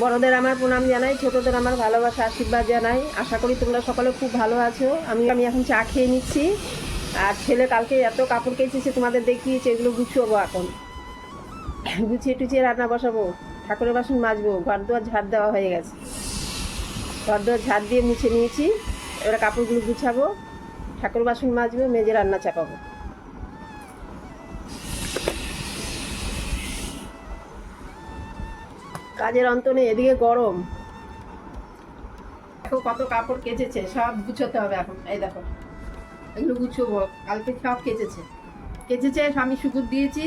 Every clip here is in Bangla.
বড়দের আমার প্রণাম জানাই, ছোটদের আমার ভালোবাসা, আশীর্বাদ জানাই। আশা করি তোমরা সকলে খুব ভালো আছো। আমি আমি এখন চা খেয়ে নিচ্ছি। আর ছেলে কালকে এত কাপড় কেচেছে তোমাদের দেখিয়েছে, এগুলো গুছাবো এখন। গুছিয়ে টুচিয়ে রান্না বসাবো, ঠাকুরের বাসন মাজবো, ঘর দুয়ার ঝাড় দেওয়া হয়ে গেছে। ঘর দুয়ার ঝাড় দিয়ে মুছে নিয়েছি। এবারে কাপড়গুলো গুছাবো, ঠাকুর বাসন মাজবো, মেজে রান্না চাপাবো। কাজের অন্ত নেই, এদিকে গরম। দেখো কত কাপড় কেচেছে, সব গুছোতে হবে এখন। এই দেখো, এগুলো গুছবো, কালকে সব কেচেছে। কেচেছে, আমি শুকুর দিয়েছি।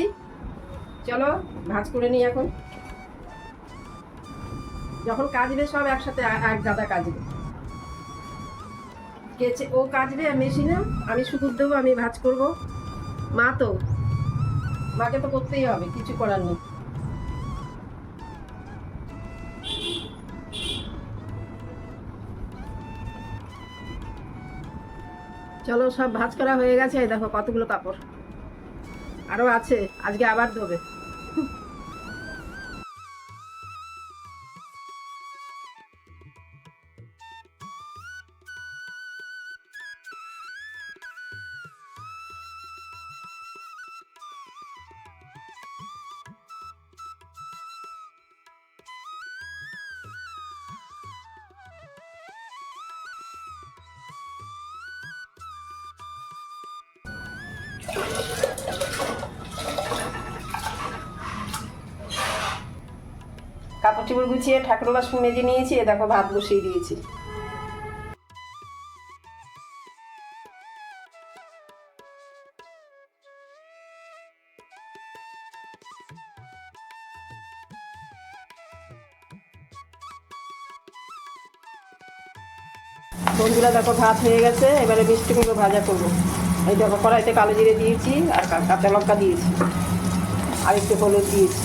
চলো, ভাজ করে নিই এখন। যখন কাজবে, সব একসাথে এক গাদা কাজবে। কেচে, ও কাজবে মেশিনে, আমি শুকুর দেবো, আমি ভাজ করব। মা তো, মাকে তো করতেই হবে, কিছু করার নেই। চলো সব ভাজ করা হয়ে গেছে দেখো কতগুলো কাপড়। আরও আছে আজকে আবার দেবে কাপড় চোপড় গুছিয়ে ঠাকুর বাসন মেজে নিয়েছি, এ দেখো ভাত বসিয়ে দিয়েছি। বন্ধুরা দেখো ভাত হয়ে গেছে, এবারে মিষ্টি কুমড়ো ভাজা করব। এই দেখো, কড়াইতে কালো জিরে দিয়েছি আর কাঁচা লঙ্কা দিয়েছি। আর একটু হলুদ দিয়েছি।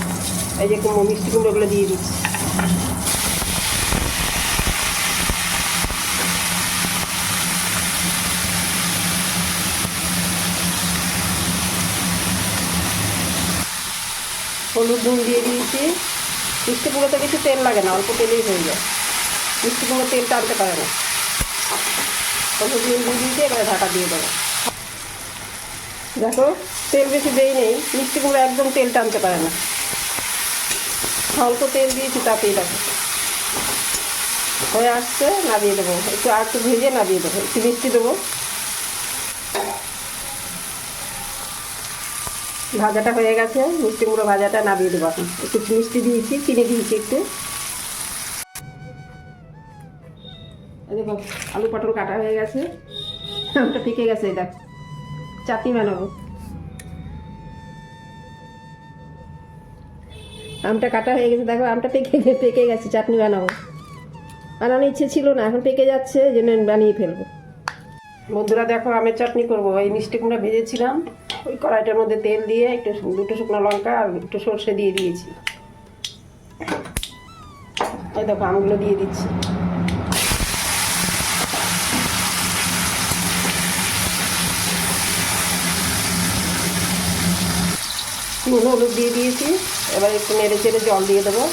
এই যে কুমড়ো, মিষ্টি কুমড়োগুলো দিয়ে দিচ্ছি। হলুদ নুন দিয়ে দিয়েছি। মিষ্টি কুমড়োতে বেশি তেল লাগে না, অল্প তেলেই হয়ে যায়। মিষ্টি কুমড়ো তেল টানতে পারে না। হলুদ নুন দিয়ে দিয়েছি, এবারে ঢাকা দিয়ে দেবো। দেখো, তেল বেশি দেই নেই, মিষ্টি কুমড়ো একদম তেল টানতে পারে না। অল্প তেল দিয়েছি তাতেই দেখো। হয়ে আসছে নামিয়ে দেবো। একটু আর একটু ভেজে নামিয়ে দেবো। একটু মিষ্টি দেবো। ভাজাটা হয়ে গেছে। মিষ্টি কুমড়ো ভাজাটা নামিয়ে দেবো এখন। একটু মিষ্টি দিয়েছি, চিনি দিয়েছি একটু। দেখো, আলু পটল কাটা হয়ে গেছে। আমটা পেকে গেছে দেখ। চাটনি বানাবো আমটা কাটা হয়ে গেছে, দেখো আমটা পেকে পেকে গেছে, চাটনি বানাবো। বানানোর ইচ্ছে ছিল না, এখন পেকে যাচ্ছে, এই জন্য বানিয়ে ফেলব। বন্ধুরা, দেখো আমের চাটনি করব। এই মিষ্টি কুমড়া ভেজেছিলাম, ওই কড়াইটার মধ্যে তেল দিয়ে একটু দুটো শুকনো লঙ্কা আর একটু সর্ষে দিয়ে দিয়েছি। এই দেখো আমগুলো দিয়ে দিচ্ছি। নুন, হলুদ দিয়ে দিয়েছি। এবার একটু নেড়ে চেড়ে জল দিয়ে দেবো।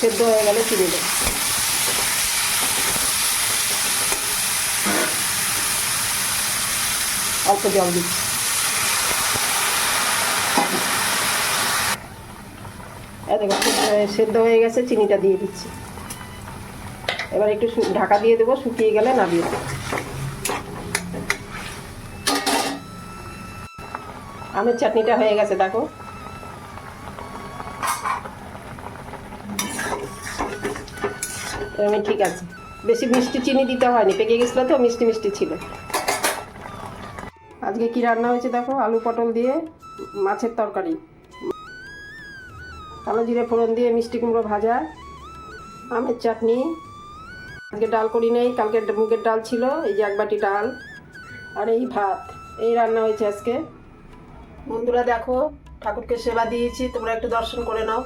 সেদ্ধ হয়ে গেলে চিনি দেবো অল্প জল দিচ্ছি। সেদ্ধ হয়ে গেছে, চিনিটা দিয়ে দিচ্ছি। এবার একটু ঢাকা দিয়ে দেবো, শুকিয়ে গেলে নামিয়ে দেবো। আমের চাটনিটা হয়ে গেছে, দেখো। এরকম ঠিক আছে। বেশি মিষ্টি চিনি দিতে হয়নি, পেকে গেছিল তো, মিষ্টি মিষ্টি ছিল। আজকে কি রান্না হয়েছে দেখো? আলু পটল দিয়ে, মাছের তরকারি। কালো জিরে ফোড়ন দিয়ে মিষ্টি কুমড়ো ভাজা, আমের চাটনি। আজকে ডাল করি নেই, কালকে মুগের ডাল ছিল, এই যে এক বাটি ডাল আর এই ভাত। এই রান্না হয়েছে আজকে। বন্ধুরা দেখো, ঠাকুরকে সেবা দিয়েছি, তোমরা একটু দর্শন করে নাও।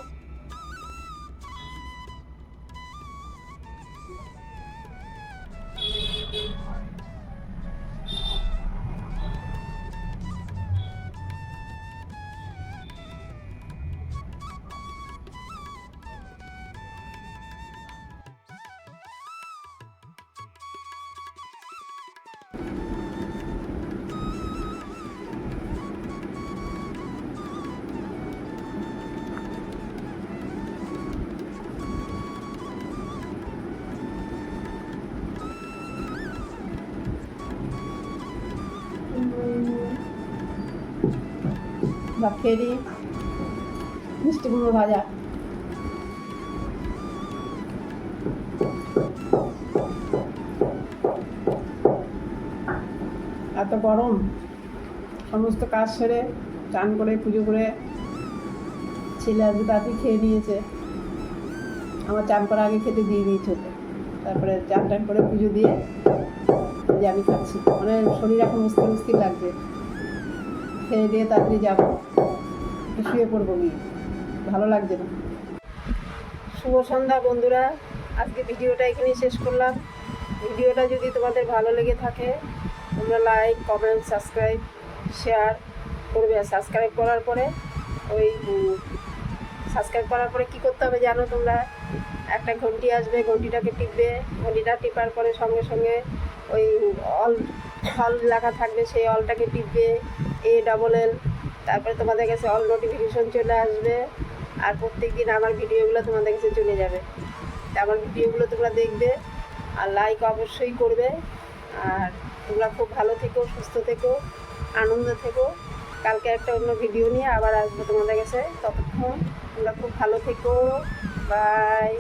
ভাত খেয়ে দিই মিষ্টি কুমড়ো ভাজা এত গরম। সমস্ত কাজ সেরে চান করে, পুজো করে ছেলে আজকে তাড়াতাড়ি খেয়ে নিয়েছে। আমার চান করা আগে খেতে দিয়ে দিয়েছে তারপরে চান টান করে পুজো দিয়ে যে আমি খাচ্ছি। মানে শরীর এখন অস্থির অস্থির লাগছে। খেয়ে দিয়ে তাড়াতাড়ি যাব। শুয়ে পড়ব গিয়ে। ভালো লাগছে না। শুভ সন্ধ্যা বন্ধুরা। আজকে ভিডিওটা এখানেই শেষ করলাম। ভিডিওটা যদি তোমাদের ভালো লেগে থাকে তোমরা লাইক কমেন্ট সাবস্ক্রাইব শেয়ার করবে। সাবস্ক্রাইব করার পরে ওই সাবস্ক্রাইব করার পরে কী করতে হবে জানো তোমরা? একটা ঘন্টি আসবে, ঘন্টিটাকে টিপবে। ঘন্টিটা টিপার পরে সঙ্গে সঙ্গে ওই অল হল লেখা থাকবে, সেই অলটাকে টিপবে। এ ডাবল এল তারপরে তোমাদের কাছে অল নোটিফিকেশন চলে আসবে। আর প্রত্যেক দিন আমার ভিডিওগুলো তোমাদের কাছে চলে যাবে। আমার ভিডিওগুলো তোমরা দেখবে। আর লাইক অবশ্যই করবে। আর তোমরা খুব ভালো থেকো, সুস্থ থেকো, আনন্দ থেকো। কালকে একটা অন্য ভিডিও নিয়ে আবার আসব তোমাদের কাছে। ততক্ষণ তোমরা খুব ভালো থেকো। বাই